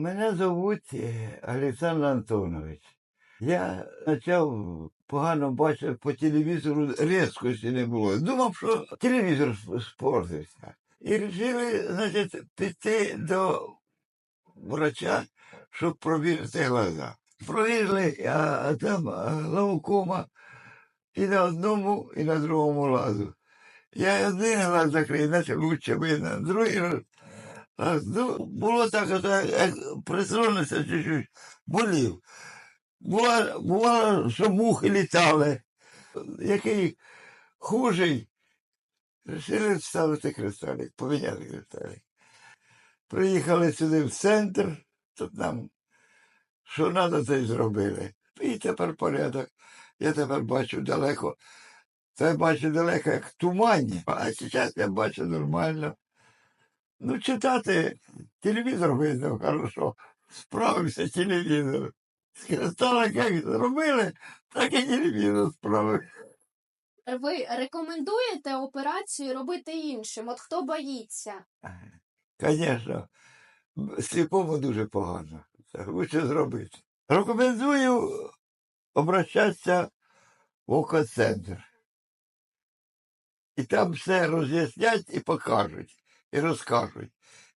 Мене звуть е, Олександр Антонович. Я почав погано бачити по телевізору, різкості не було. Думав, що телевізор спортився. І вирішили, значить, піти до врача, щоб провірити глаза. Провірили, а, там глаукома і на одному, і на другому глазу. Я один глаз закрив, наче лучше видно, другий глаз. Ну, було так, як присунувся чуть-чуть, болів. Була, бувало, що мухи літали. Який хужий, вирішили вставити кристалик, поміняти кристалик. Приїхали сюди в центр, тут нам що треба, це й зробили. І тепер порядок. Я тепер бачу далеко. Це бачу далеко, як тумані, а зараз я бачу нормально. Ну, читати телевізор видно хорошо. Справився телевізор. Так, як зробили, так і телевізор справився. Ви рекомендуєте операцію робити іншим? От хто боїться? Звісно, сліпому дуже погано. Лучше зробити. Рекомендую обращатися в окоцентр. І там все роз'яснять і покажуть, і розкажуть,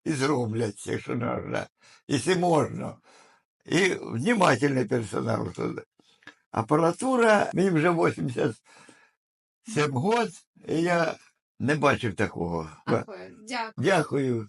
і зроблять, якщо можна, якщо можна. І внимательний персонал. Апаратура, мені вже 87 років, і я не бачив такого. Дякую. Дякую. Дякую.